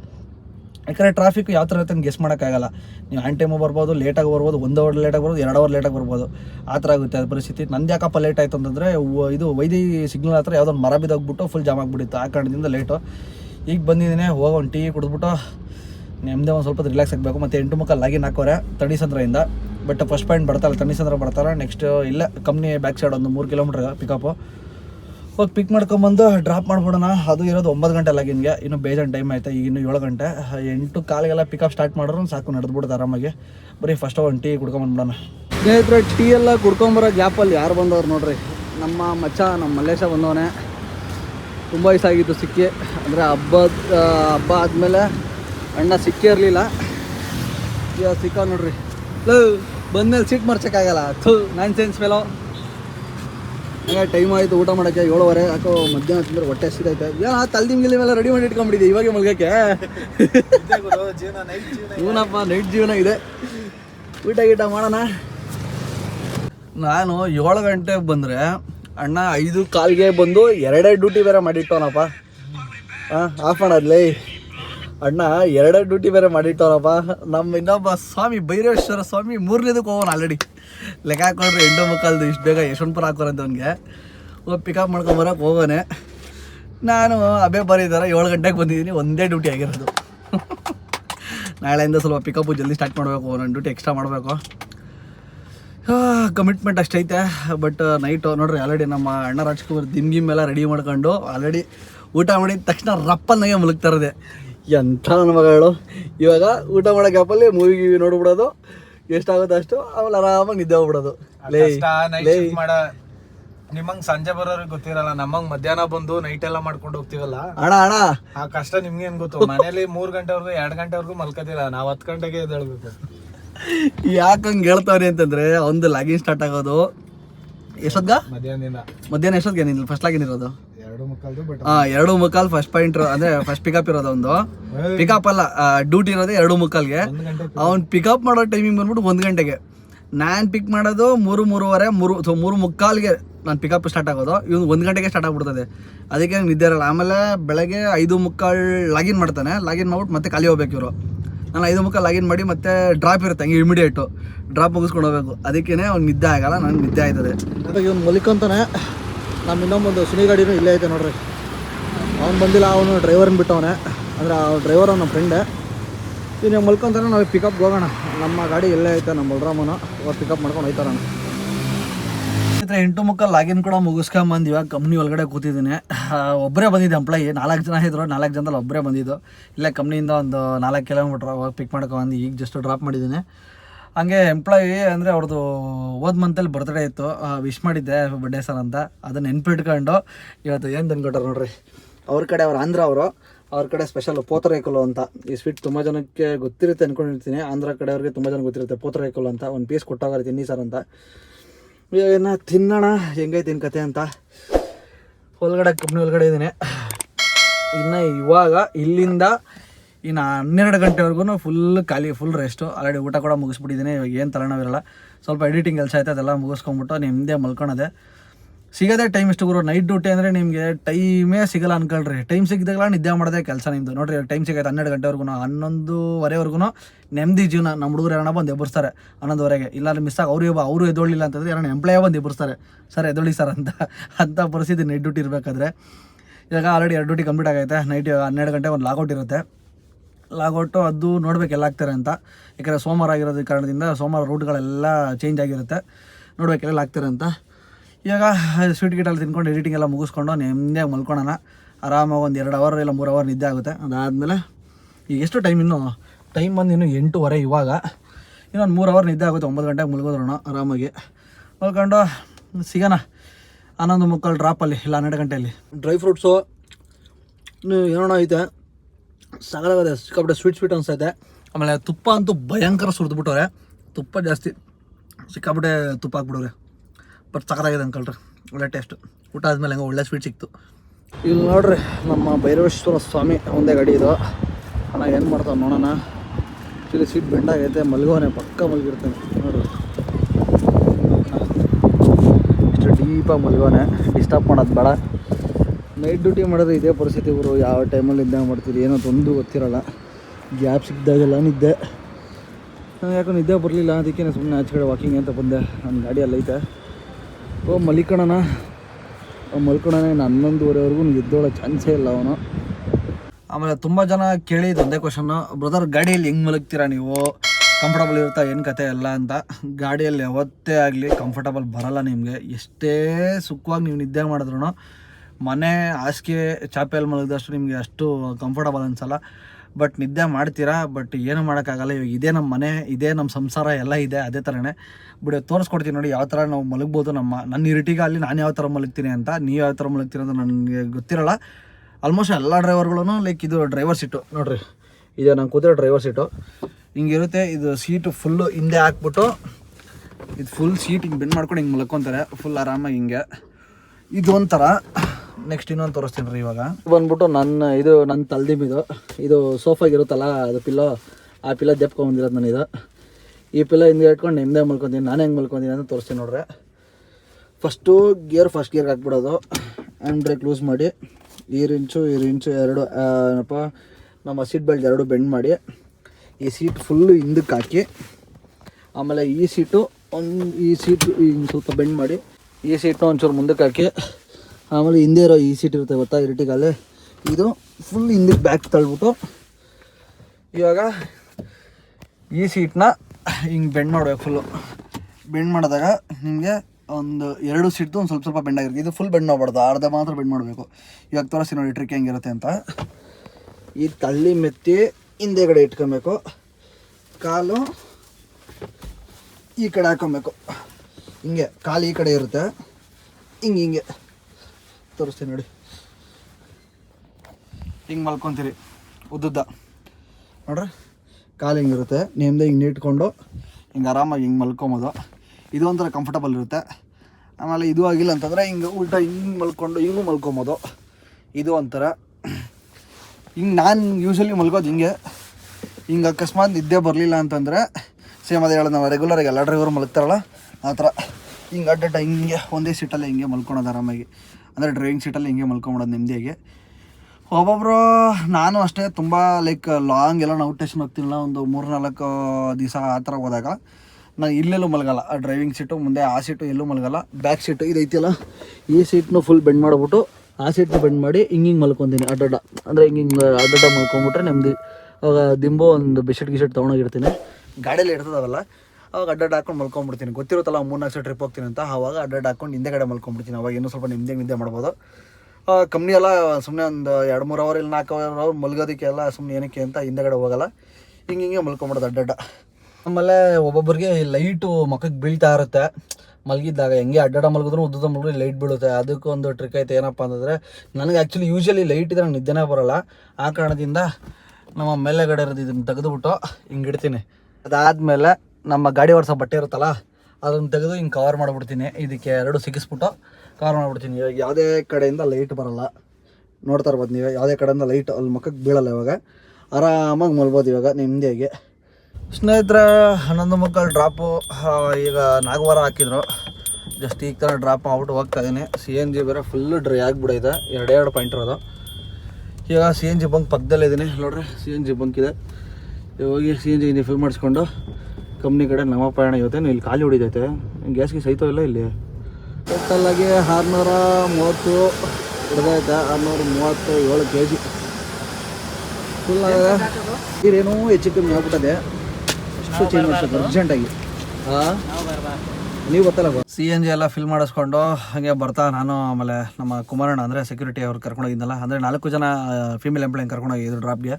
ಯಾಕಂದರೆ ಟ್ರಾಫಿಕ್ ಯಾವ ಥರ ಇರುತ್ತೆ ಗೆಸ್ ಮಾಡೋಕ್ಕಾಗಲ್ಲ. ನೀವು ಆನ್ ಟೈಮು ಬರ್ಬೋದು ಲೇಟಾಗಿ ಬರ್ಬೋದು, ಒಂದು ಅವರ್ ಲೇಟಾಗಿ ಬರ್ಬೋದು, ಎರಡು ಅವರ್ ಲೇಟಾಗಿ ಬರ್ಬೋದು. ಆ ಥರ ಆಗುತ್ತೆ ಅದು ಪರಿಸ್ಥಿತಿ. ನಂದು ಯಾಕಪ್ಪ ಲೇಟ್ ಆಯಿತು ಅಂತಂದರೆ ಇದು ವೈದಿ ಸಿಗ್ನಲ್ ಹತ್ರ ಯಾವುದೋ ಮರ ಬಿದ್ದೋಗ್ಬಿಟ್ಟು ಫುಲ್ ಜಾಮ್ ಆಗಿಬಿಟ್ಟಿತ್ತು ಆ ಕಾರಣದಿಂದ ಲೇಟು ಈಗ ಬಂದಿದ್ದೀನಿ ಹೋಗಿ ಒಂದು ಟೀ ಕುಡಿದ್ಬಿಟ್ಟು ನೆಮ್ಮದಿ ಒಂದು ಸ್ವಲ್ಪ ರಿಲ್ಯಾಕ್ಸ್ ಆಗಬೇಕು. ಮತ್ತು ಎಂಟು ಮುಖ ಲಾಗಿನ್ ಹಾಕೋರೆ ತಣಿಸಂದ್ರೆಯಿಂದ ಬಟ್ ಫಸ್ಟ್ ಪಾಯಿಂಟ್ ಬರ್ತಾರೆ ತಣಿಸಂದ್ರ ಬರ್ತಾರೆ ನೆಕ್ಸ್ಟ್ ಇಲ್ಲ. ಕಂಪ್ನಿ ಬ್ಯಾಕ್ ಸೈಡ್ ಒಂದು ಮೂರು ಕಿಲೋಮೀಟ್ರ್ ಪಿಕಪ್ಪು ಹೋಗಿ ಪಿಕ್ ಮಾಡ್ಕೊಂಬಂದು ಡ್ರಾಪ್ ಮಾಡ್ಬಿಡೋಣ. ಅದು ಇರೋದು ಒಂಬತ್ತು ಗಂಟೆ ಲಾಗಿನ್ಗೆ ಇನ್ನು ಬೇಜಾನ್ ಟೈಮ್ ಆಯ್ತು? ಈಗ ಇನ್ನು ಏಳು ಗಂಟೆ. ಎಂಟು ಕಾಲಿಗೆಲ್ಲ ಪಿಕಪ್ ಸ್ಟಾರ್ಟ್ ಮಾಡಿದ್ರು ಸಾಕು, ನಡೆದ್ಬಿಡುತ್ತೆ ಆರಾಮಾಗಿ. ಬರೀ ಫಸ್ಟ್ ಒಂದು ಟೀ ಕುಡ್ಕೊಂಬಂದ್ಬಿಡೋಣ. ಸ್ನೇಹಿತರೆ ಟೀ ಎಲ್ಲ ಕುಡ್ಕೊಂಬರೋ ಗ್ಯಾಪಲ್ಲಿ ಯಾರು ಬಂದವ್ರು ನೋಡ್ರಿ. ನಮ್ಮ ಮಚ್ಚ, ನಮ್ಮ ಮಲ್ಲೇಶ ಬಂದವನೇ. ತುಂಬ ಇಷ್ಟ ಆಗಿತ್ತು ಸಿಕ್ಕಿ. ಅಂದರೆ ಹಬ್ಬದ ಹಬ್ಬ ಆದಮೇಲೆ ಅಣ್ಣ ಸಿಕ್ಕೇ ಇರಲಿಲ್ಲ. ಸಿಕ್ಕ ನೋಡ್ರಿ. ಬಂದಮೇಲೆ ಸೀಟ್ ಮಾಡ್ಸೋಕ್ಕಾಗಲ್ಲ. ಥೂ ನೈನ್ ಸೆನ್ಸ್ ಮೇಲೋ ಹಂಗೆ ಟೈಮ್ ಆಯಿತು ಊಟ ಮಾಡಕ್ಕೆ ಏಳುವರೆ ಯಾಕೋ ಮಧ್ಯಾಹ್ನ ತಿಂದ್ರೆ ಹೊಟ್ಟೆ ಸಿಗೈತೆ ಏನೋ ಆ ಗಿಲಿ ಮೇಲೆ ರೆಡಿ ಮಾಡಿ ಇಟ್ಕೊಂಡ್ಬಿಟ್ಟಿದ್ದೆ ಇವಾಗ ಮಲ್ಗಕ್ಕೆ? ಇವನಪ್ಪ ನೈಟ್ ಜೀವನ ಇದೆ. ಊಟ ಗೀಟ ಮಾಡೋಣ. ನಾನು ಏಳು ಗಂಟೆಗೆ ಬಂದರೆ ಅಣ್ಣ ಐದು ಕಾಲ್ಗೆ ಬಂದು ಎರಡೇ ಡ್ಯೂಟಿ ಬೇರೆ ಮಾಡಿಟ್ಟವನಪ್ಪ. ಹಾಂ ಆಫ್ ಮಾಡೋದ್ಲೇ ಅಣ್ಣ ಎರಡೇ ಡ್ಯೂಟಿ ಬೇರೆ ಮಾಡಿಟ್ಟವರಪ್ಪ. ನಮ್ಮ ಇನ್ನೊಬ್ಬ ಸ್ವಾಮಿ ಭೈರವೇಶ್ವರ ಸ್ವಾಮಿ ಮೂರನೇದಕ್ಕೆ ಹೋಗೋಣ ಆಲ್ರೆಡಿ ಲೆಕ್ಕ ಹಾಕೊಂಡ್ರೆ ಎಂಟು ಮುಕ್ಕಾಲ್ದು ಇಷ್ಟು ಬೇಗ ಯಶವಂತಪುರ ಹಾಕೋರಂತ ಅವ್ನಿಗೆ. ಹೋಗಿ ಪಿಕಪ್ ಮಾಡ್ಕೊಂಬರಕ್ಕೆ ಹೋಗೋನೆ. ನಾನು ಅಬೇ ಬರೀದಾರ ಏಳು ಗಂಟೆಗೆ ಬಂದಿದ್ದೀನಿ, ಒಂದೇ ಡ್ಯೂಟಿ ಆಗಿರೋದು. ನಾಳೆಯಿಂದ ಸ್ವಲ್ಪ ಪಿಕಪ್ಪು ಜಲ್ದಿ ಸ್ಟಾರ್ಟ್ ಮಾಡಬೇಕು ನನ್ನ ಡ್ಯೂಟಿ ಎಕ್ಸ್ಟ್ರಾ ಮಾಡಬೇಕು. ಕಮಿಟ್ಮೆಂಟ್ ಅಷ್ಟೈತೆ ಬಟ್ ನೈಟು ನೋಡ್ರಿ ಆಲ್ರೆಡಿ ನಮ್ಮ ಅಣ್ಣ ರಾಜ್ಕುಮಾರ್ ದಿಮ್ ಗಿಮ್ ರೆಡಿ ಮಾಡ್ಕೊಂಡು ಆಲ್ರೆಡಿ ಊಟ ಮಾಡಿದ ತಕ್ಷಣ ರಪ್ಪಲ್ನಾಗೆ ಮುಲುಗ್ತಾ ಇರೋದೆ. ಎಂಥ ನನ್ನ ಮಗಳು ಇವಾಗ ಊಟ ಮಾಡೋ ಗ್ಯಾಪಲ್ಲಿ ಮೂವಿ ಗೀವಿ ನೋಡ್ಬಿಡೋದು. ಎಷ್ಟಾಗುತ್ತೆ ಅಷ್ಟು ಆಮೇಲೆ ಆರಾಮಾಗಿ ನಿದ್ದೆ ಹೋಗ್ಬಿಡೋದು. ಲೇ ನಿಮ್ಮಂಗ್ ಸಂಜೆ ಬರೋರಿಗೆ ಗೊತ್ತಿರಲ್ಲ ನಮ್ಮಂಗ್ ಮಧ್ಯಾಹ್ನ ಬಂದು ನೈಟ್ ಎಲ್ಲ ಮಾಡ್ಕೊಂಡು ಹೋಗ್ತಿವಲ್ಲ? ಅಣ್ಣ ಅಣ್ಣ. ಆ ಕಷ್ಟ ನಿಮ್ಗೆ ಏನ್ ಗೊತ್ತು? ಮನೇಲಿ ಮೂರ್ ಗಂಟೆವರೆಗೂ ಎರಡ್ ಗಂಟೆವರೆಗೂ ಮಲ್ಕೋತಿಲ್ಲ. ನಾವ್ ಹತ್ ಗಂಟೆಗೆ ಎದ್ದೇಳ್ಬೇಕು. ಯಾಕಂಗ್ ಹೇಳ್ತಾವ್ರಿ ಅಂತಂದ್ರೆ ಒಂದು ಲಾಗಿನ್ ಸ್ಟಾರ್ಟ್ ಆಗೋದು. ಎಷ್ಟೊತ್ಗ ಮಧ್ಯಾಹ್ನದಿಂದ. ಮಧ್ಯಾಹ್ನ ಎಷ್ಟೊತ್ತಿಗೆ ನಿನ್? ಫಸ್ಟ್ ಲಾಗಿನ್ ಇರೋದು ಎರಡು ಮುಕ್ಕಾಲ್ ಫಸ್ಟ್ ಪಾಯಿಂಟ್ ಅಂದ್ರೆ ಫಸ್ಟ್ ಪಿಕಪ್ ಇರೋದು ಒಂದು ಪಿಕಪ್ ಅಲ್ಲ ಡ್ಯೂಟಿ ಇರೋದೇ ಎರಡು ಮುಕ್ಕಾಲ್ಗೆ. ಅವ್ನ್ ಪಿಕಪ್ ಮಾಡೋ ಟೈಮಿಂಗ್ ಬಂದ್ಬಿಟ್ಟು ಒಂದು ಗಂಟೆಗೆ. ನಾನು ಪಿಕ್ ಮಾಡೋದು ಮೂರು ಮೂರುವರೆ ಮೂರು ಮೂರು ಮುಕ್ಕಾಲ್ಗೆ ನಾನು ಪಿಕಪ್ ಸ್ಟಾರ್ಟ್ ಆಗೋದು. ಇವ್ನು ಒಂದು ಗಂಟೆಗೆ ಸ್ಟಾರ್ಟ್ ಆಗ್ಬಿಡ್ತದೆ. ಅದಕ್ಕೆ ನಂಗೆ ನಿದ್ದೆ ಇರಲ್ಲ. ಆಮೇಲೆ ಬೆಳಗ್ಗೆ ಐದು ಮುಕ್ಕಾಲ್ ಲಾಗಿನ್ ಮಾಡ್ತಾನೆ. ಲಾಗಿನ್ ಮಾಡ್ಬಿಟ್ಟು ಮತ್ತೆ ಖಾಲಿ ಹೋಗ್ಬೇಕು ಇವರು. ನಾನು ಐದು ಮುಕ್ಕಾಲ್ ಲಾಗಿನ್ ಮಾಡಿ ಮತ್ತೆ ಡ್ರಾಪ್ ಇರುತ್ತೆ ಹಂಗೆ ಇಮಿಡಿಯೇಟು ಡ್ರಾಪ್ ಮುಗಿಸ್ಕೊಂಡು ಹೋಗ್ಬೇಕು. ಅದಕ್ಕೇ ಅವ್ನು ನಿದ್ದೆ ಆಗಲ್ಲ ನನಗೆ ನಿದ್ದೆ ಆಯ್ತದೆ. ಇವ್ನು ಮಲಿಕೊಂತಾನೆ. ನಮ್ಮ ಇನ್ನೊಂದು ಸುನಿ ಗಾಡಿನೂ ಇಲ್ಲೇ ಐತೆ ನೋಡ್ರಿ. ಅವ್ನು ಬಂದಿಲ್ಲ, ಅವನು ಡ್ರೈವರ್ನ ಬಿಟ್ಟವನೆ. ಅಂದರೆ ಆ ಡ್ರೈವರ್ ನಮ್ಮ ಫ್ರೆಂಡೆ ನೀವು ಮಲ್ಕೊಂತಾನೆ, ನಾವು ಪಿಕಪ್ ಹೋಗೋಣ. ನಮ್ಮ ಗಾಡಿ ಇಲ್ಲೇ ಐತೆ, ನಮ್ಮ ಬಲರಾಮನ. ಅವ್ರು ಪಿಕಪ್ ಮಾಡ್ಕೊಂಡು ಹೋಯ್ತಾರಣ. ಸ್ನೇಹಿತರೆ, ಎಂಟು ಮುಕ್ಕ ಲಾಗಿನ್ ಕೂಡ ಮುಗಿಸ್ಕೊಂಬಂದು ಇವಾಗ ಕಂಪ್ನಿ ಒಳಗಡೆ ಕೂತಿದ್ದೀನಿ. ಒಬ್ಬರೇ ಬಂದಿದ್ದೆ ಎಂಪ್ಲಾಯಿ ನಾಲ್ಕು ಜನ ಇದ್ರು. ನಾಲ್ಕು ಜನದಲ್ಲಿ ಒಬ್ಬರೇ ಬಂದಿದ್ದು. ಇಲ್ಲೇ ಕಂಪ್ನಿಯಿಂದ ಒಂದು ನಾಲ್ಕು ಕಿಲೋಮೀಟ್ರ್ ಪಿಕ್ ಮಾಡ್ಕೊಂಡು ಈಗ ಜಸ್ಟ್ ಡ್ರಾಪ್ ಮಾಡಿದ್ದೀನಿ. ಹಂಗೆ ಎಂಪ್ಲಾಯಿ ಅಂದರೆ ಅವ್ರದ್ದು ಹೋದ ಮಂತಲ್ಲಿ ಬರ್ತ್ಡೇ ಇತ್ತು. ವಿಶ್ ಮಾಡಿದ್ದೆ ಬರ್ಡೇ ಸರ್ ಅಂತ. ಅದನ್ನು ನೆನ್ಪಿಟ್ಕೊಂಡು ಇವತ್ತು ಏನು ತಂದ್ಕೊಟ್ಟಾರೆ ನೋಡ್ರಿ. ಅವ್ರ ಕಡೆ ಅವ್ರು ಆಂಧ್ರ ಅವರು, ಅವ್ರ ಕಡೆ ಸ್ಪೆಷಲ್ ಪೋತರೇಕಲು ಅಂತ. ಈ ಸ್ವೀಟ್ ತುಂಬ ಜನಕ್ಕೆ ಗೊತ್ತಿರುತ್ತೆ ಅಂದ್ಕೊಂಡಿರ್ತೀನಿ ಆಂಧ್ರ ಕಡೆಯವ್ರಿಗೆ ತುಂಬ ಜನ ಗೊತ್ತಿರುತ್ತೆ ಪೋತರೇಕಲು ಅಂತ. ಒಂದು ಪೀಸ್ ಕೊಟ್ಟಾಗ ತಿನ್ನಿ ಸರ್ ಅಂತ. ಏನ ತಿನ್ನೋಣ, ಹೆಂಗೈತೆ ಕತೆ ಅಂತ. ಒಳಗಡೆ ಕಂಪ್ನಿ ಒಳಗಡೆ ಇದ್ದೀನಿ ಇನ್ನು ಇವಾಗ ಇಲ್ಲಿಂದ ಇನ್ನು ಹನ್ನೆರಡು ಗಂಟೆವರೆಗೂ ಫುಲ್ ಖಾಲಿ ಫುಲ್ ರೆಸ್ಟು ಆಲ್ರೆಡಿ ಊಟ ಕೂಡ ಮುಗಿಸ್ಬಿಟ್ಟಿದ್ದೀನಿ ಇವಾಗ ಏನು ತಲೆನೋವಿರಲ್ಲ ಸ್ವಲ್ಪ ಎಡಿಟಿಂಗ್ ಕೆಲಸ ಆಯ್ತು ಅದೆಲ್ಲ ಮುಗಿಸ್ಕೊಂಬಿಟ್ಟು ನಿಮ್ಮದೇ ಮಲ್ಕೊಳೋದೆ ಸಿಗೋದೇ ಟೈಮ್ ಇಷ್ಟು ಗುರು ನೈಟ್ ಡ್ಯೂಟಿ ಅಂದರೆ ನಿಮಗೆ ಟೈಮೇ ಸಿಗಲ್ಲ ಅನ್ಕೊಳ್ರಿ. ಟೈಮ್ ಸಿಗ್ದಾಗಲ್ಲ ನಿದ್ದೆ ಮಾಡೋದೇ ಕೆಲಸ ನಿಮ್ಮದು ನೋಡಿರಿ ಟೈಮ್ ಸಿಗೈತೆ ಹನ್ನೆರಡು ಗಂಟೆವರೆಗೂ ಹನ್ನೊಂದುವರೆವರೆಗೂ ನೆಮ್ಮದಿ ಜೀವನ ನಮ್ಮ ಹುಡುಗರು ಯಾರನ್ನ ಬಂದು ಎಬ್ಬರಿಸ್ತಾರೆ ಹನ್ನೊಂದುವರೆಗೆ. ಇಲ್ಲಾಂದ್ರೆ ಮಿಸ್ ಆಗಿ, ಅವರು ಅವರು ಎದೊಳ್ಳಿಲ್ಲ ಅಂತಂದ್ರೆ ಯಾರನ್ನ ಎಂಪ್ಲಾಯೇ ಬಂದು ಎಬ್ಬರಿಸ್ತಾರೆ ಸರ್ ಎದೊಳ್ಳಿ ಸರ್ ಅಂತ ಅಂಥ ಪರಿಸ್ಥಿತಿ ನೈಟ್ ಡ್ಯೂಟಿ ಇರಬೇಕಾದ್ರೆ. ಇವಾಗ ಆಲ್ರೆಡಿ ಎರಡು ಡ್ಯೂಟಿ ಕಂಪ್ಲೀಟ್ ಆಗೈತೆ. ನೈಟ್ ಹನ್ನೆರಡು ಗಂಟೆ ಒಂದು ಲಾಗೌಟ್ ಇರುತ್ತೆ. ಲಾಗೌಟು ಅದು ನೋಡ್ಬೇಕು ಎಲ್ಲ ಆಗ್ತಾರೆ ಅಂತ. ಯಾಕಂದರೆ ಸೋಮವಾರ ಆಗಿರೋದ ಕಾರಣದಿಂದ ಸೋಮವಾರ ರೂಟ್ಗಳೆಲ್ಲ ಚೇಂಜ್ ಆಗಿರುತ್ತೆ. ನೋಡ್ಬೇಕು ಎಲ್ಲ ಆಗ್ತಾರೆ ಅಂತ. ಇವಾಗ ಸ್ವೀಟ್ ಗಿಟಲ್ಲಿ ತಿನ್ಕೊಂಡು ಎಡಿಟಿಂಗ್ ಎಲ್ಲ ಮುಗಿಸ್ಕೊಂಡು ನೆಮ್ಮದಿಯಾಗಿ ಮಲ್ಕೊಳ್ಳೋಣ ಆರಾಮಾಗಿ ಒಂದು ಎರಡು ಅವರ್ ಇಲ್ಲ ಮೂರು ಅವರ್ ನಿದ್ದೆ ಆಗುತ್ತೆ. ಅದಾದಮೇಲೆ ಈಗ ಎಷ್ಟು ಟೈಮ್ ಇನ್ನು? ಟೈಮ್ ಬಂದು ಇನ್ನು ಎಂಟೂವರೆ ಇವಾಗ. ಇನ್ನೊಂದು ಮೂರು ಅವರ್ ನಿದ್ದೆ ಆಗುತ್ತೆ, ಒಂಬತ್ತು ಗಂಟೆಗೆ ಮುಳುಗೋದ್ರೋಣ ಆರಾಮಾಗಿ. ಮಲ್ಕೊಂಡು ಸಿಗೋಣ. ಹನ್ನೊಂದು ಮುಕ್ಕಾಲು ಡ್ರಾಪಲ್ಲಿ ಇಲ್ಲ ಹನ್ನೆರಡು ಗಂಟೆಯಲ್ಲಿ ಡ್ರೈ ಫ್ರೂಟ್ಸು ಏನೋ ಐತೆ. ಸಗಲಾಗದೆ ಸಿಕ್ಕಾಪಟ್ಟೆ ಸ್ವೀಟ್ ಸ್ವೀಟ್ ಅನ್ಸೈತೆ ಆಮೇಲೆ ತುಪ್ಪ ಅಂತೂ ಭಯಂಕರ ಸುರಿದ್ಬಿಟ್ಟವ್ರೆ. ತುಪ್ಪ ಜಾಸ್ತಿ ಸಿಕ್ಕಾಪಟ್ಟೆ ತುಪ್ಪ ಹಾಕ್ಬಿಡವ್ರೆ. ಬಟ್ ಸಖತ್ತಾಗಿದೆ ಅಂಕಲ್ರಿ, ಒಳ್ಳೆ ಟೇಸ್ಟು ಊಟ ಆದಮೇಲೆ ಹಂಗೆ ಒಳ್ಳೆ ಸ್ವೀಟ್ ಸಿಕ್ತು. ಇಲ್ಲಿ ನೋಡ್ರಿ, ನಮ್ಮ ಭೈರವೇಶ್ವರ ಸ್ವಾಮಿ ಒಂದೇ ಗಾಡಿ ಇದು. ಅಣ್ಣ ಏನು ಮಾಡ್ತಾವೆ ನೋಡೋಣ. ಇಲ್ಲಿ ಸ್ವೀಟ್ ಬೆಂಡಾಗೈತೆ ಮಲ್ಗೋನೆ, ಪಕ್ಕ ಮಲಗಿರ್ತಾನೆ. ನೋಡ್ರಿ. ಇಷ್ಟು ಡೀಪಾಗಿ ಮಲ್ಗೋನೆ. ಡಿಸ್ಟರ್ಬ್ ಮಾಡೋದು ಬೇಡ. ನೈಟ್ ಡ್ಯೂಟಿ ಮಾಡಿದ್ರೆ ಇದೇ ಪರಿಸ್ಥಿತಿ ಇವರು ಯಾವ ಟೈಮಲ್ಲಿ ನಿದ್ದೆ ಮಾಡ್ತೀರಿ? ಏನೋ ಒಂದು ಗೊತ್ತಿರಲ್ಲ. ಗ್ಯಾಪ್ ಸಿಕ್ಕಿದಾಗೆಲ್ಲ ನಿದ್ದೆ ನಾನು ಯಾಕೋ ನಿದ್ದೆ ಬರಲಿಲ್ಲ, ಅದಕ್ಕೆ ನಾನು ಸುಮ್ಮನೆ ಆಚೆ ಕಡೆ ವಾಕಿಂಗ್ ಅಂತ ಬಂದೆ. ನನ್ನ ಗಾಡಿ ಅಲ್ಲೈತೆ ಓ ಮಲಿಕಣನ ನಾನು ಹನ್ನೊಂದುವರೆವರೆಗೂ ಎದ್ದೋಳೋ ಚಾನ್ಸೇ ಇಲ್ಲ ಅವನು. ಆಮೇಲೆ ತುಂಬ ಜನ ಕೇಳಿದ್ದು ಒಂದೇ ಕ್ವಶನ್ನು ಬ್ರದರ್ ಗಾಡಿಯಲ್ಲಿ ಹೆಂಗೆ ಮಲಗ್ತೀರಾ ನೀವು? ಕಂಫರ್ಟಬಲ್ ಇರುತ್ತಾ? ಏನು ಕತೆ ಎಲ್ಲ ಅಂತ. ಗಾಡಿಯಲ್ಲಿ ಯಾವತ್ತೇ ಆಗಲಿ ಕಂಫರ್ಟಬಲ್ ಬರಲ್ಲ ನಿಮಗೆ. ಎಷ್ಟೇ ಸುಖವಾಗಿ ನೀವು ನಿದ್ದೆ ಮಾಡಿದ್ರು ಮನೆ ಹಾಸಿಗೆ ಚಾಪೆಯಲ್ಲಿ ಮಲಗಿದಷ್ಟು ನಿಮಗೆ ಅಷ್ಟು ಕಂಫರ್ಟಬಲ್ ಅನ್ಸಲ್ಲ. ಬಟ್ ನಿದ್ದೆ ಮಾಡ್ತೀರಾ? ಬಟ್ ಏನು ಮಾಡೋಕ್ಕಾಗಲ್ಲ. ಇವಾಗ ಇದೇ ನಮ್ಮ ಮನೆ, ಇದೇ ನಮ್ಮ ಸಂಸಾರ, ಎಲ್ಲ ಇದೆ, ಅದೇ ಥರನೇ ಬಿಡಿ ತೋರಿಸ್ಕೊಡ್ತೀನಿ ನೋಡಿ ಯಾವ ಥರ ನಾವು ಮಲಗ್ಬೋದು. ನಮ್ಮ, ನನ್ನ ಇರಿಟಿಗೆ ಅಲ್ಲಿ ನಾನು ಯಾವ ಥರ ಮಲಗ್ತೀನಿ ಅಂತ, ನೀವು ಯಾವ ಥರ ಮಲಗ್ತೀನಿ ಅಂತ ನನಗೆ ಗೊತ್ತಿರಲ್ಲ. ಆಲ್ಮೋಸ್ಟ್ ಎಲ್ಲ ಡ್ರೈವರ್ಗಳೂ ಲೈಕ್ ಇದು ಡ್ರೈವರ್ ಸೀಟು ನೋಡಿರಿ, ಇದೆ ನಾನು ಕೂತಿರೋ ಡ್ರೈವರ್ ಸೀಟು ಹಿಂಗಿರುತ್ತೆ, ಇದು ಸೀಟು ಫುಲ್ಲು ಹಿಂದೆ ಹಾಕ್ಬಿಟ್ಟು, ಇದು ಫುಲ್ ಸೀಟ್ ಹಿಂಗೆ ಬೆಂಡ್ ಮಾಡ್ಕೊಂಡು ಹಿಂಗೆ ಮಲ್ಕೊತಾರೆ. ಫುಲ್ ಆರಾಮಾಗಿ ಹಿಂಗೆ. ಇದು ಒಂಥರ ನೆಕ್ಸ್ಟ್ ಇನ್ನೊಂದು ತೋರಿಸ್ತೀನಿ ರೀ ಇವಾಗ. ಬಂದ್ಬಿಟ್ಟು ನನ್ನ, ಇದು ನನ್ನ ತಲ್ದಿಮ್ ಇದು ಇದು ಸೋಫಾಗಿರುತ್ತಲ್ಲ ಅದು ಪಿಲ್ಲೋ ಆ ಪಿಲ್ಲ ದೆಪ್ಕೊಂಬಂದಿರೋದು ನಾನು ಇದು. ಈ ಪಿಲ್ಲೋ ಹಿಂದೆ ಇಟ್ಕೊಂಡು ಹಿಂದೆ ಮಲ್ಕೊತೀನಿ. ನಾನು ಹೆಂಗೆ ಮಲ್ಕೊತೀನಿ ಅಂತ ತೋರಿಸ್ತೀನಿ ನೋಡ್ರೆ. ಫಸ್ಟು ಗೇರ್ ಫಸ್ಟ್ ಗಿಯರ್ ಹಾಕ್ಬಿಡೋದು. ಆ್ಯಂಡ್ ಬ್ರೇಕ್ ಲೂಸ್ ಮಾಡಿ ಈ ಇಂಚು ಈ ಇಂಚು ಎರಡು ಏನಪ್ಪ, ನಮ್ಮ ಸೀಟ್ ಬೆಲ್ಟ್ ಎರಡು ಬೆಂಡ್ ಮಾಡಿ, ಈ ಸೀಟ್ ಫುಲ್ಲು ಹಿಂದಕ್ಕೆ ಹಾಕಿ, ಆಮೇಲೆ ಈ ಸೀಟು ಒಂದು, ಈ ಸೀಟು ಸ್ವಲ್ಪ ಬೆಂಡ್ ಮಾಡಿ, ಈ ಸೀಟ್ನ ಒಂಚೂರು ಮುಂದಕ್ಕೆ ಹಾಕಿ ಆಮೇಲೆ ಹಿಂದೆ ಇರೋ ಈ ಸೀಟ್ ಇರುತ್ತೆ ಗೊತ್ತಾ? ಇರಿಟಿಗಲ್ಲಿ ಇದು ಫುಲ್ ಹಿಂದೆ ಬ್ಯಾಕ್ ತಳ್ಬಿಟ್ಟು ಇವಾಗ ಈ ಸೀಟ್ನ ಹಿಂಗೆ ಬೆಂಡ್ ಮಾಡಬೇಕು ಫುಲ್ಲು ಬೆಂಡ್ ಮಾಡಿದಾಗ ನಿಮಗೆ ಒಂದು ಎರಡು ಸೀಟ್ದು ಒಂದು ಸ್ವಲ್ಪ ಸ್ವಲ್ಪ ಬೆಂಡ್ ಆಗಿರುತ್ತೆ. ಇದು ಫುಲ್ ಬೆಂಡ್ ಮಾಡಬಾರ್ದು ಅರ್ಧ ಮಾತ್ರ ಬೆಂಡ್ ಮಾಡಬೇಕು. ಇವಾಗ ತೋರಿಸಿ ನೋಡಿ ಟ್ರಿಕ್ ಹೆಂಗಿರುತ್ತೆ ಅಂತ. ಈ ತಳ್ಳಿ ಮೆತ್ತಿ ಹಿಂದೆಗಡೆ ಇಟ್ಕೊಬೇಕು. ಕಾಲು ಈ ಕಡೆ ಹಾಕೊಬೇಕು. ಹಿಂಗೆ, ಕಾಲು ಈ ಕಡೆ ಇರುತ್ತೆ. ಹಿಂಗೆ ಹಿಂಗೆ. ತೋರಿಸ್ತೀನಿ ನೋಡಿ. ಹಿಂಗೆ ಮಲ್ಕೊತೀರಿ ಉದ್ದುದ್ದ. ನೋಡ್ರಿ ಕಾಲು ಹಿಂಗಿರುತ್ತೆ ನೇಮ್ದೆ ಹಿಂಗೆ ನೀಟ್ಕೊಂಡು ಹಿಂಗೆ ಆರಾಮಾಗಿ ಹಿಂಗೆ ಮಲ್ಕೊಬೋದು. ಇದು ಒಂಥರ ಕಂಫರ್ಟಬಲ್ ಇರುತ್ತೆ. ಆಮೇಲೆ ಇದು ಆಗಿಲ್ಲ ಅಂತಂದರೆ ಹಿಂಗೆ ಉಲ್ಟಾ ಹಿಂಗೆ ಮಲ್ಕೊಂಡು ಹಿಂಗೂ ಮಲ್ಕೊಬೋದು. ಇದು ಒಂಥರ. ಹಿಂಗೆ ನಾನು ಯೂಶ್ವಲಿ ಮಲ್ಕೋದು ಹಿಂಗೆ. ಹಿಂಗೆ ಅಕಸ್ಮಾತ್ ನಿದ್ದೆ ಬರಲಿಲ್ಲ ಅಂತಂದರೆ ಸೇಮ್ ಅದೇ ಹೇಳೋದು ನಾವು ರೆಗ್ಯುಲರಾಗಿ ಎಲ್ಲ ಡ್ರೈವರ್ ಮಲಗ್ತಾರಲ್ಲ ಆ ಥರ. ಹಿಂಗೆ ಅಡ್ಡ ಹಿಂಗೆ ಒಂದೇ ಸೀಟಲ್ಲೇ ಹಿಂಗೆ ಮಲ್ಕೊಳೋದು ಆರಾಮಾಗಿ. ಅಂದರೆ ಡ್ರೈವಿಂಗ್ ಸೀಟಲ್ಲಿ ಹಿಂಗೆ ಮಲ್ಕೊಂಬಿಡೋದು ನೆಮ್ಮದಿಯಾಗಿ. ಒಬ್ಬೊಬ್ಬರು ನಾನು ಅಷ್ಟೇ ತುಂಬ ಲೈಕ್ ಲಾಂಗ್ ಎಲ್ಲ ನಾವು ಟೇಷನ್ ಹೋಗ್ತಿಲ್ಲ, ಒಂದು ಮೂರು ನಾಲ್ಕು ದಿವಸ ಆ ಥರ ಹೋದಾಗ, ನಾನು ಇಲ್ಲೆಲ್ಲೂ ಮಲಗಲ್ಲ. ಆ ಡ್ರೈವಿಂಗ್ ಸೀಟು ಮುಂದೆ ಆ ಸೀಟು ಎಲ್ಲೂ ಮಲಗಲ್ಲ. ಬ್ಯಾಕ್ ಸೀಟು ಇದೈತಿಲ್ಲ, ಈ ಸೀಟ್ನು ಫುಲ್ ಬೆಂಡ್ ಮಾಡಿಬಿಟ್ಟು, ಆ ಸೀಟ್ನ ಬೆಂಡ್ ಮಾಡಿ ಹಿಂಗೆ ಹಿಂಗೆ ಮಲ್ಕೊತೀನಿ ಅಡ್ಡಡ್ಡ ಅಂದರೆ ಹಿಂಗೆ ಹಿಂಗೆ ಅಡ್ಡಡ್ಡ ಮಲ್ಕೊಂಬಿಟ್ರೆ ನೆಮ್ಮದಿ. ದಿಂಬು ಒಂದು ಬೆಡ್ಶೀಟ್ ಗಿಶೀಟ್ ತೊಗೊಂಡೋಗಿರ್ತೀನಿ. ಗಾಡಿಯಲ್ಲಿ ಇರ್ತದವಲ್ಲ ಅವಾಗ ಅಡ್ಡಾಡ್ ಹಾಕೊಂಡು ಮಲ್ಕೊಂಬಿಡ್ತೀನಿ. ಗೊತ್ತಿರುತ್ತಲ್ಲ ಮೂರು ನಾಲ್ಕು ಸಲ ಟ್ರಿಪ್ ಹೋಗ್ತೀನಿ ಅಂತ. ಅವಾಗ ಅಡ್ಡಾಡ್ ಹಾಕೊಂಡು ಹಿಂದೆಗಡೆ ಮಲ್ಕೊಂಬಿಡ್ತೀನಿ. ಅವಾಗ ಇನ್ನೂ ಸ್ವಲ್ಪ ನಿಮ್ಮದೇ ನಿದ್ದೆ ಮಾಡ್ಬೋದು. ಕಮ್ಮಿ ಎಲ್ಲ ಸುಮ್ಮನೆ ಒಂದು ಎರಡು, ಮೂರು ಅವರ್ ಇಲ್ಲ, ನಾಲ್ಕು ಅವರ್ ಅವ್ರು ಮಲ್ಗೋದಕ್ಕೆ ಎಲ್ಲ ಸುಮ್ಮನೆ ಏನಕ್ಕೆ ಅಂತ ಹಿಂದೆಗಡೆ ಹೋಗಲ್ಲ. ಹಿಂಗೆ ಹಿಂಗೆ ಮಲ್ಕೊಂಬಿಡೋದು ಅಡ್ಡಡ್ಡ ಆಮೇಲೆ ಒಬ್ಬೊಬ್ಬರಿಗೆ ಲೈಟು ಮುಖಕ್ಕೆ ಬೀಳ್ತಾ ಇರುತ್ತೆ. ಮಲಗಿದ್ದಾಗ ಹೆಂಗೆ ಅಡ್ಡಾಡ ಮಲಗಿದ್ರು ಉದ್ದದ ಮಲಗಿದ್ರೆ ಲೈಟ್ ಬೀಳುತ್ತೆ. ಅದಕ್ಕೂ ಒಂದು ಟ್ರಿಕ್ ಐತೆ ಏನಪ್ಪ ಅಂತಂದರೆ, ನನಗೆ ಆ್ಯಕ್ಚುಲಿ ಯೂಶಲಿ ಲೈಟ್ ಇದ್ರೆ ನಿದ್ದೆನೇ ಬರೋಲ್ಲ. ಆ ಕಾರಣದಿಂದ ನಮ್ಮ ಮೇಲೆಗಡೆ ಇರೋದು ಇದನ್ನು ತೆಗೆದುಬಿಟ್ಟು ಹಿಂಗೆ ಇಡ್ತೀನಿ ಅದಾದಮೇಲೆ ನಮ್ಮ ಗಾಡಿ ಓಡಿಸೋ ಬಟ್ಟೆ ಇರುತ್ತಲ್ಲ, ಅದನ್ನು ತೆಗೆದು ಹಿಂಗೆ ಕವರ್ ಮಾಡಿಬಿಡ್ತೀನಿ. ಇದಕ್ಕೆ ಎರಡು ಸಿಗಿಸ್ಬಿಟ್ಟು ಕವರ್ ಮಾಡಿಬಿಡ್ತೀನಿ. ಇವಾಗ ಯಾವುದೇ ಕಡೆಯಿಂದ ಲೈಟ್ ಬರೋಲ್ಲ. ನೋಡ್ತಾ ಇರ್ಬೋದು ನೀವು, ಯಾವುದೇ ಕಡೆಯಿಂದ ಲೈಟ್ ಅಲ್ಲಿ ಮುಖಕ್ಕೆ ಬೀಳಲ್ಲ ಇವಾಗ. ಆರಾಮಾಗಿ ಮಲ್ಬೋದು ಇವಾಗ ನೆಮ್ಮದಿಯಾಗಿ ಸ್ನೇಹಿತರೆ, ಹನ್ನೊಂದು ಮಕ್ಕಳ ಡ್ರಾಪು ಈಗ ನಾಗವಾರ ಹಾಕಿದ್ರು. ಜಸ್ಟ್ ಈಗ ಥರ ಡ್ರಾಪ್ ಔಟ್ ಹೋಗ್ತಾ ಇದ್ದೀನಿ. ಸಿ ಎನ್ ಜಿ ಬೇರೆ ಫುಲ್ಲು ಡ್ರೈ ಆಗಿಬಿಡೈತೆ ಎರಡೇ ಎರಡು ಪಾಯಿಂಟ್ ಇರೋದು. ಈಗ ಸಿ ಎನ್ ಜಿ ಬಂಕ್ ಪಕ್ಕದಲ್ಲೇ ಇದ್ದೀನಿ ನೋಡ್ರಿ ಸಿ ಎನ್ ಜಿ ಬಂಕ್ ಇದೆ. ಹೋಗಿ ಸಿ ಎನ್ ಜಿ ಫಿಲ್ ಮಾಡಿಸ್ಕೊಂಡು ಕಂಪ್ನಿ ಕಡೆ ನಮ್ಮ ಪ್ರಯಾಣ ಇವತ್ತೇನು ಇಲ್ಲಿ ಖಾಲಿ ಹೊಡಿತೈತೆ. ಗ್ಯಾಸ್ಗೆ ಸಹಿತ ಇಲ್ಲ ಇಲ್ಲಿ. ಟೋಟಲಾಗಿ ಆರುನೂರ ಮೂವತ್ತು ಹಿಡ್ದೈತೆ ಆರುನೂರ ಮೂವತ್ತು ಏಳು ಕೆ ಜಿ ಫುಲ್ ನೀರೇನೋ ಹೆಚ್ಚು ಕಮ್ಮಿ ಆಗ್ಬಿಟ್ಟದೆ. ಎಷ್ಟು ಚೇಂಜ್ ಮಾಡ್ಬೇಕು ಅರ್ಜೆಂಟಾಗಿ ಹಾಂ ನೀವು ಗೊತ್ತಲ್ಲ ಸಿ ಎನ್ ಜಿ ಎಲ್ಲ ಫಿಲ್ ಮಾಡಿಸ್ಕೊಂಡು ಹಾಗೆ ಬರ್ತಾ ನಾನು ಆಮೇಲೆ ನಮ್ಮ ಕುಮಾರಣ್ಣ ಅಂದರೆ ಸೆಕ್ಯೂರಿಟಿ ಅವ್ರು ಕರ್ಕೊಂಡೋಗಿದ್ದಲ್ಲ ಅಂದರೆ ನಾಲ್ಕು ಜನ ಫೀಮೇಲ್ ಎಂಪ್ಲಾಯ್ ಕರ್ಕೊಂಡೋಗಿದ್ರು ಡ್ರಾಪ್ಗೆ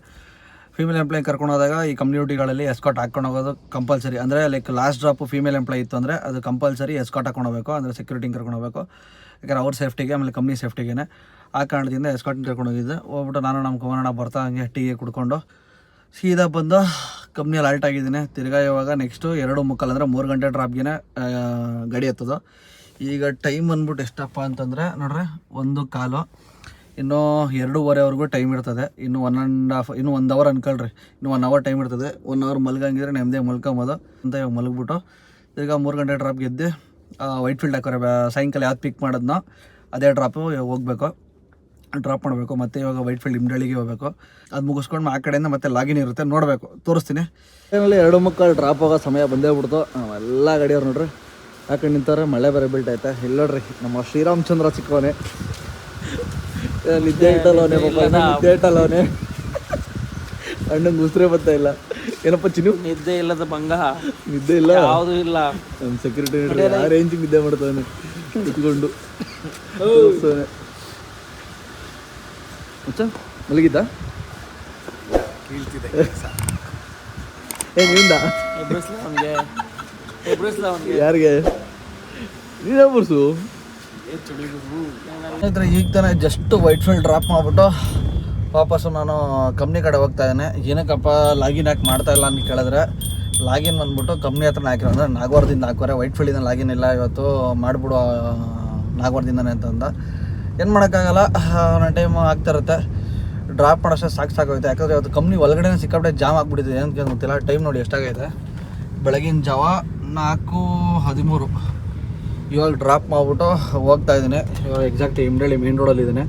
ಫೀಮೇಲ್ ಎಂಪ್ಲಾಯ್ ಕರ್ಕೊಂಡು ಹೋದಾಗ ಈ ಕಮ್ಯುನಿಟಿಗಳಲ್ಲಿ ಎಸ್ಕಾಟ್ ಹಾಕೊಂಡು ಹೋಗೋದು ಕಂಪಲ್ಸರಿ ಅಂದರೆ like last drop female employee ಇತ್ತು ಅಂದರೆ, ಅದು ಕಂಪಲ್ಸರಿ ಎಸ್ಕಾಟ್ ಹಾಕೊಂಡು ಹೋಗಬೇಕು. ಅಂದರೆ ಸೆಕ್ಯೂರಿಟಿಂಗ್ ಕರ್ಕೊಂಡು ಹೋಗಬೇಕು. ಯಾಕಂದ್ರೆ, ಅವ್ರ ಸೇಫ್ಟಿಗೆ ಆಮೇಲೆ ಕಂಪ್ನಿ ಸೇಫ್ಟಿಗೆ ಆ ಕಾರಣದಿಂದ ಎಸ್ಕಾಟಿಂಗ್ ಕರ್ಕೊಂಡು ಹೋಗಿದ್ದೆ. ಹೋಗ್ಬಿಟ್ಟು ನಾನು ನಮ್ಮ ಕೋಣ ಬರ್ತಾ ಹಂಗೆ ಟೀಗೆ ಕುಡ್ಕೊಂಡು ಸೀದಾ ಬಂದು ಕಂಪ್ನಿಯಲ್ಲಿ ಆಲ್ಟ್ ಆಗಿದ್ದೀನಿ. ತಿರ್ಗಾ ಇವಾಗ ನೆಕ್ಸ್ಟು ಎರಡು ಮುಕ್ಕಾಲು ಅಂದರೆ ಮೂರು ಗಂಟೆ ಡ್ರಾಪ್ಗೆ ಗಡಿ ಎತ್ತದು ಈಗ ಟೈಮ್ ಬಂದ್ಬಿಟ್ಟು ಎಷ್ಟಪ್ಪ ಅಂತಂದರೆ, ನೋಡ್ರಿ, ಒಂದು ಕಾಲು. ಇನ್ನೂ ಎರಡೂವರೆವರೆಗೂ ಟೈಮ್ ಇರ್ತದೆ. ಇನ್ನು ಒನ್ ಆ್ಯಂಡ್ ಹಾಫ್ ಇನ್ನು ಒಂದು ಅವರ್ ಅನ್ಕೊಳ್ರಿ. ಇನ್ನು ಒನ್ ಅವರ್ ಟೈಮ್ ಇರ್ತದೆ. ಒನ್ ಅವರ್ ಮಲ್ಗಂಗಿದ್ರೆ ನೆಮ್ಮದಿ ಮಲ್ಕೊಬೋದು. ಅಂತ ಇವಾಗ ಮಲಗ್ಬಿಟ್ಟು ಈಗ ಮೂರು ಗಂಟೆ ಡ್ರಾಪ್ ಗೆದ್ದು ವೈಟ್ ಫೀಲ್ಡ್ ಹಾಕೋರೆ ಸಾಯಂಕಾಲ ಯಾವ್ದು ಪಿಕ್ ಮಾಡೋದ್ನೋ ಅದೇ ಡ್ರಾಪು ಹೋಗಬೇಕು. ಡ್ರಾಪ್ ಮಾಡಬೇಕು. ಮತ್ತು ಇವಾಗ ವೈಟ್ ಫೀಲ್ಡ್ ಹಿಂಡಳಿಗೆ ಹೋಗಬೇಕು. ಅದು ಮುಗಿಸ್ಕೊಂಡು ಆ ಕಡೆಯಿಂದ ಮತ್ತೆ ಲಾಗಿನ್ ಇರುತ್ತೆ. ನೋಡಬೇಕು. ತೋರಿಸ್ತೀನಿ. ಎರಡು ಮಕ್ಕಳು ಡ್ರಾಪ್ ಆಗೋ ಸಮಯ ಬಂದೇ ಬಿಡ್ತು. ಎಲ್ಲ ಗಾಡಿಯವ್ರು ನೋಡ್ರಿ. ಯಾಕಂಡು ನಿಂತವ್ರೆ, ಮಳೆ ಬೇರೆ ಬೀಳ್ತೈತೆ ಇಲ್ಲ ನೋಡ್ರಿ, ನಮ್ಮ ಶ್ರೀರಾಮಚಂದ್ರ ಚಿಕ್ಕವನೇ. ನಿದ್ದೆ ಇಟ್ಟಲ್ಲವನೆ ಪಾಪ ಇನ್ನ ನಿದ್ದೆ ಇಟ್ಟಲ್ಲವನೆ ಅಣ್ಣಂಗೆ ಉಸಿರೇ ಬರ್ತಾ ಇಲ್ಲ. ಏನಪ್ಪ ಚಿನ್ನು? ನಿದ್ದೆ ಇಲ್ಲದ ಭಂಗ ನಿದ್ದೆ ಇಲ್ಲ? ಯಾವುದು ಇಲ್ಲ. ನಮ್ಮ ಸೆಕ್ಯೂರಿಟಿ ಆ ರೇಂಜ್ ನಿದ್ದೆ ಮಾಡ್ತಾನೆ ಕುತ್ಕೊಂಡು. ಮಚ್ಚ ಮಲಗಿದ್ದ? ಏ ನಿಂದ? ಎಬ್ರಿಸ್ಲ ಅವನಿಗೆ? ಎಬ್ರಿಸ್ಲ ಅವನಿಗೆ? ಯಾರಿಗೆ? ನೀನೇ ಬರ್ಸು ಸ್ನೇಹಿತರೆ, ಈಗ ತಾನೇ ಜಸ್ಟ್ ವೈಟ್ ಫೀಲ್ಡ್ ಡ್ರಾಪ್ ಮಾಡಿಬಿಟ್ಟು ವಾಪಸ್ಸು ನಾನು ಕಂಪ್ನಿ ಕಡೆ ಹೋಗ್ತಾ ಇದ್ದೇನೆ. ಏನಕ್ಕಪ್ಪ ಲಾಗಿನ್ ಯಾಕೆ ಮಾಡ್ತಾ ಇಲ್ಲ ಅಂತ ಕೇಳಿದ್ರೆ ಲಾಗಿನ್ ಬಂದ್ಬಿಟ್ಟು ಕಂಪ್ನಿ ಹತ್ರ ಹಾಕಿರೋ, ಅಂದರೆ ನಾಗವಾರದಿಂದ ಹಾಕೋರೆ ವೈಟ್ ಫೀಲ್ಡಿಂದ ಲಾಗಿನ್ ಇಲ್ಲ, ಇವತ್ತು ಮಾಡಿಬಿಡು ನಾಗವಾರದಿಂದನೇ ಅಂತಂದ ಏನು ಮಾಡೋಕ್ಕಾಗಲ್ಲ ಒಂದೊಂದು ಟೈಮ್ ಆಗ್ತಾ ಇರುತ್ತೆ. ಡ್ರಾಪ್ ಮಾಡೋಷ್ಟೇ ಸಾಕು ಸಾಕಾಗುತ್ತೆ ಯಾಕಂದರೆ ಇವತ್ತು ಕಂಪ್ನಿ ಒಳಗಡೆ ಸಿಕ್ಕಾಪಟ್ಟೆ ಜಾಮ್ ಆಗಿಬಿಟ್ಟಿದೆ. ಏನಕ್ಕೆ ಗೊತ್ತಿಲ್ಲ ಟೈಮ್ ನೋಡಿ ಎಷ್ಟಾಗೈತೆ. ಬೆಳಗಿನ ಜಾವ ನಾಲ್ಕು ಹದಿಮೂರು. ಇವಾಗ ಡ್ರಾಪ್ ಮಾಡಿಬಿಟ್ಟು ಹೋಗ್ತಾ ಇದ್ದೀನಿ. ಇವಾಗ ಎಕ್ಸಾಕ್ಟ್ ಇಮ್ಡಳ್ಳಿ ಮೇನ್ ರೋಡಲ್ಲಿ ಇದ್ದೀನಿ.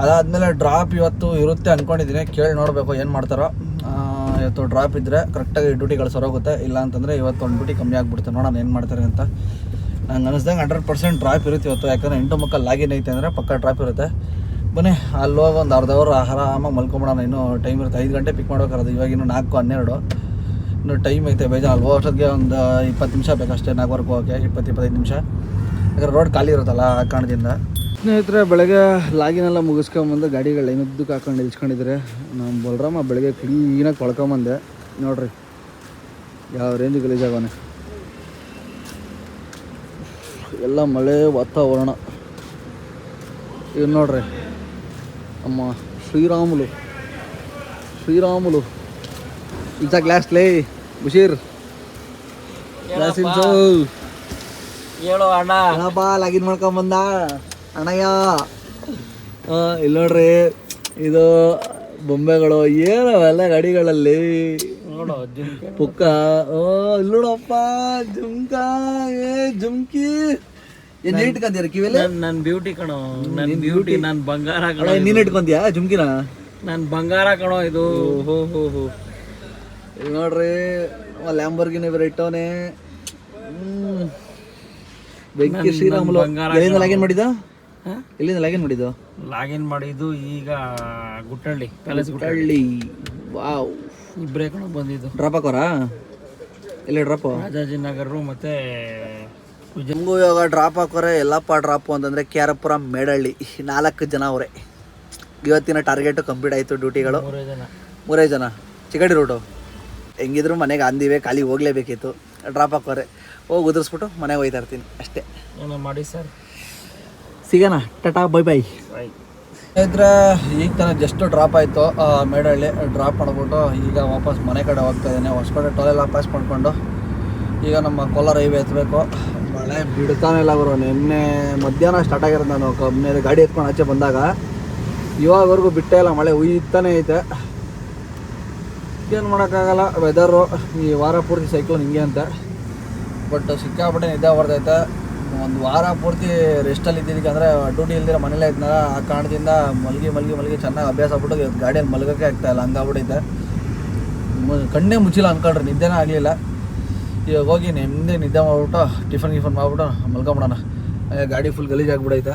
ಅದಾದಮೇಲೆ ಡ್ರಾಪ್ ಇವತ್ತು ಇರುತ್ತೆ ಅಂದ್ಕೊಂಡಿದ್ದೀನಿ ಕೇಳಿ ನೋಡಬೇಕು ಏನು ಮಾಡ್ತಾರೋ. ಇವತ್ತು ಡ್ರಾಪ್ ಇದ್ದರೆ ಕರೆಕ್ಟಾಗಿ ಡ್ಯೂಟಿಗಳು ಸರೋಗುತ್ತೆ. ಇಲ್ಲ ಅಂತಂದರೆ ಇವತ್ತು ಒಂದು ಡ್ಯೂಟಿ ಕಮ್ಮಿ ಆಗಿಬಿಡುತ್ತೆ. ನೋಡೋಣ ಏನು ಮಾಡ್ತಾರೆ ಅಂತ. ನಂಗೆ ಅನಿಸ್ದಂಗೆ ಹಂಡ್ರೆಡ್ ಪರ್ಸೆಂಟ್ ಡ್ರಾಪ್ ಇರುತ್ತೆ ಇವತ್ತು. ಯಾಕಂದರೆ ಎಂಟು ಮಕ್ಕಳು ಲಾಗಿನ್ ಐತೆ ಅಂದರೆ ಪಕ್ಕ ಡ್ರಾಪ್ ಇರುತ್ತೆ. ಬನ್ನಿ ಅಲ್ಲಿ ಹೋಗಿ ಒಂದು ಅರ್ಧ ಅವರ್ ಆರಾಮಾಗಿ ಮಲ್ಕೊಂಬಿಡೋಣ. ಇನ್ನೂ ಟೈಮ್ ಇರುತ್ತೆ. ಐದು ಗಂಟೆ ಪಿಕ್ ಮಾಡ್ಬೇಕಾರದು ಇವಾಗ ನಾಲ್ಕು ಹನ್ನೆರಡು. ಇನ್ನು ಟೈಮ್ ಐತೆ, ಬೇಜಾರು. ಹೋಗೋಷ್ಟೊತ್ತಿಗೆ ಒಂದು ಇಪ್ಪತ್ತು ನಿಮಿಷ ಬೇಕಷ್ಟೇ ನಾಲ್ಕುವರೆಗೆ ಹೋಗೋಕ್ಕೆ, ಇಪ್ಪತ್ತು, ಇಪ್ಪತ್ತೈದು ನಿಮಿಷ. ಯಾಕಂದ್ರೆ ರೋಡ್ ಖಾಲಿ ಇರುತ್ತಲ್ಲ ಆ ಕಾರಣದಿಂದ. ಸ್ನೇಹಿತರೆ, ಬೆಳಗ್ಗೆ ಲಾಗಿನೆಲ್ಲ ಮುಗಿಸ್ಕೊಂಬಂದು ಗಾಡಿಗಳು ಏನುದ್ದಕ್ಕೆ ಹಾಕೊಂಡು ನಿಲ್ಸ್ಕೊಂಡಿದ್ರೆ, ನಮ್ಮ ಬಲರಾಮ ಬೆಳಗ್ಗೆ ಕ್ಲೀನಾಗಿ ತೊಳ್ಕೊಂಬಂದೆ. ನೋಡ್ರಿ, ಯಾವ ರೇಂಜ್ ಗಲೀಜಾಗವನೆ ಎಲ್ಲ ಮಳೆ, ವಾತಾವರಣ. ಇದು ನೋಡ್ರಿ, ನಮ್ಮ ಶ್ರೀರಾಮುಲು. ಶ್ರೀರಾಮುಲು. ಇಂಥ ಗ್ಲಾಸ್ ಲೇ ಬುಷೀರ್ ಗ್ಲಾಸ್ ಇಂಚು ಹೇಳು ಅಣ್ಣ ಏನಪ್ಪ ಲಾಗಿನ್ ಮಾಡ್ಕೊಂಬಂದ ಅಣ್ಣಯ್ಯ ಇಲ್ಲಿ ನೋಡ್ರಿ ಇದು ಬೊಂಬೆಗಳು ಏನು ಎಲ್ಲ ಗಾಡಿಗಳಲ್ಲಿ ಪುಕ್ಕ. ಓ ಇಲ್ಲಿ ನೋಡಪ್ಪ ಜುಮ್ಕ. ಏ ಜುಮ್ಕಿ. ಏನ್ ಇಟ್ಕೊಂತೀರ ಕಿವಿಲಿ? ನನ್ ನನ್ ಬ್ಯೂಟಿ ಕಣೋ ನನ್ನ ಬ್ಯೂಟಿ ನನ್ ಬಂಗಾರ ಕಣೋ ನೀನ್ ಇಟ್ಕೊಂತೀಯಾ ಜುಮ್ಕಿನ? ನನ್ ಬಂಗಾರ ಕಣೋ ಇದು. ಹೋ ಹೋ ಹೋ. ಇಲ್ಲಿ ನೋಡ್ರಿ ಲ್ಯಾಂಬರ್ಗಿನ ಬೇರೆ ಇಟ್ಟವನೆ. ಹ್ಮ್. ಬೆಂಕಿ ಶ್ರೀರಾಮುಲು. ಎಲ್ಲಿಂದ ಲಾಗಿನ್ ಮಾಡಿದ ಇಲ್ಲಿಂದ ಎಲ್ಲಿಂದ ಲಾಗಿನ್ ಮಾಡಿದ್ದು? ಲಾಗಿನ್ ಮಾಡಿದ್ದು ಈಗ ಗುಟ್ಟಳ್ಳಿ ಪ್ಯಾಲೇಸ್ ಗುಟ್ಟಳ್ಳಿ. ವಾವ್. ಇಬ್ಬರೇ ಕಣ ಬಂದಿದ್ದು. ಡ್ರಾಪ್ ಹಾಕೋರಾ? ಎಲ್ಲಿ ಡ್ರಾಪು ರಾಜಾಜಿನಗರ ಮತ್ತೆ ನಮಗೂ ಇವಾಗ ಡ್ರಾಪ್ ಹಾಕೋರೆ ಎಲ್ಲಪ್ಪ ಡ್ರಾಪು ಅಂತಂದರೆ ಕೆ ಆರ್ ಪುರ ಮೇಡಳ್ಳಿ. ನಾಲ್ಕು ಜನ ಅವರೇ. ಇವತ್ತಿನ ಟಾರ್ಗೆಟು ಕಂಪ್ಲೀಟ್ ಆಯಿತು ಡ್ಯೂಟಿಗಳು ಮೂರೇ ಜನ. ಮೂರೇ ಜನ. ಚಿಗಡಿ ರೂಟು ಹೆಂಗಿದ್ರು ಮನೆಗೆ ಅಂದಿವೆ ಖಾಲಿ ಹೋಗ್ಲೇಬೇಕಿತ್ತು. ಡ್ರಾಪ್ ಹಾಕೋರೆ. ಹೋಗಿ ಉದುರಿಸ್ಬಿಟ್ಟು ಮನೆಗೆ ಹೋಯ್ತಾ ಇರ್ತೀನಿ ಅಷ್ಟೇ. ಏನೋ ಮಾಡಿ ಸರ್. ಸಿಗೋಣ. ಟಟಾ ಬೈ ಬೈ ಬಾಯ್ ಇದ್ರೆ ಈಗ ತಾನೇ ಜಸ್ಟ್ ಡ್ರಾಪ್ ಆಯಿತು. ಮೇಡಳ್ಳಿ ಡ್ರಾಪ್ ಮಾಡಿಬಿಟ್ಟು ಈಗ ವಾಪಸ್ ಮನೆ ಕಡೆ ಹೋಗ್ತಾ ಇದ್ದೇನೆ. ಟೋಲ್ ಟೋಲೆಲ್ಲ ಪಾಸ್ ಮಾಡಿಕೊಂಡು ಈಗ ನಮ್ಮ ಕೋಲಾರ ಹೈವೇ ಎತ್ತಬೇಕು ಮಳೆ ಬಿಡ್ತಾನೆ ಇಲ್ಲ ಬರೋ ನಿನ್ನೆ ಮಧ್ಯಾಹ್ನ ಸ್ಟಾರ್ಟ್ ಆಗಿರೋದು ನಾನು. ಮೇಲೆ ಗಾಡಿ ಎತ್ಕೊಂಡು ಆಚೆ ಬಂದಾಗ ಇವಾಗವರೆಗೂ ಬಿಟ್ಟೇ ಇಲ್ಲ. ಮಳೆ ಉಯ್ತಾನೆ ಐತೆ. ಏನು ಮಾಡೋಕ್ಕಾಗಲ್ಲ. ವೆದರು ಈ ವಾರ ಪೂರ್ತಿ ಸೈಕ್ಲೋನ್ ಹಿಂಗೆ ಅಂತ. ಬಟ್ ಸಿಕ್ಕಾಪಟ್ಟೆ ನಿದ್ದೆ ಬರ್ತೈತೆ ಒಂದು ವಾರ ಪೂರ್ತಿ ರೆಸ್ಟಲ್ಲಿ ಇದ್ದಿದ್ದಕ್ಕೆ ಅಂದರೆ ಡ್ಯೂಟಿ ಇಲ್ದಿರ ಮನೇಲೇ ಇದ್ನಲ್ಲ. ಆ ಕಾರಣದಿಂದ ಮಲಗಿ ಮಲಗಿ ಮಲಗಿ ಚೆನ್ನಾಗಿ ಅಭ್ಯಾಸ ಆಗ್ಬಿಟ್ಟು ಗಾಡಿಯಲ್ಲಿ ಮಲಗೋಕ್ಕೆ ಆಗ್ತಾ ಇಲ್ಲ. ಹಂಗಾಗ್ಬಿಟ್ಟೈತೆ. ಕಣ್ಣೇ ಮುಚ್ಚಿಲ್ಲ ಅನ್ಕೊಳ್ರಿ ನಿದ್ದೆನೇ ಆಗಲಿಲ್ಲ. ಇವಾಗ ಹೋಗಿ ನೆಮ್ಮದಿ ನಿದ್ದೆ ಮಾಡಿಬಿಟ್ಟು ಟಿಫನ್, ಗಿಫನ್ ಮಾಡಿಬಿಟ್ಟು ಮಲ್ಕೊಂಬಿಡೋಣ. ಗಾಡಿ ಫುಲ್ ಗಲೀಜ್ ಆಗಿಬಿಡೈತೆ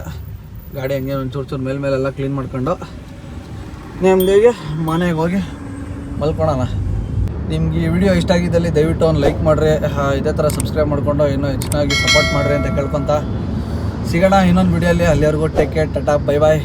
ಗಾಡಿ ಹಂಗೆ ಒಂದು ಚೂರು ಚೂರು ಮೇಲೆ ಮೇಲೆಲ್ಲ ಕ್ಲೀನ್ ಮಾಡ್ಕೊಂಡು ನೆಮ್ಮದಿಗೆ ಮನೆಗೆ ಹೋಗಿ ಮಲ್ಕೊಳೋಣ. ನಿಮ್ಗೆ ಈ ವಿಡಿಯೋ ಇಷ್ಟ ಆಗಿದ್ದಲ್ಲಿ ದಯವಿಟ್ಟು ಒಂದು ಲೈಕ್ ಮಾಡಿರಿ ಇದೇ ಥರ ಸಬ್ಸ್ಕ್ರೈಬ್ ಮಾಡಿಕೊಂಡು ಇನ್ನೂ ಹೆಚ್ಚಿನಾಗಿ ಸಪೋರ್ಟ್ ಮಾಡಿರಿ ಅಂತ ಕೇಳ್ಕೊತ ಸಿಗೋಣ ಇನ್ನೊಂದು ವಿಡಿಯೋಲಿ. ಅಲ್ಲಿವರೆಗೂ take care, tata, bye, bye.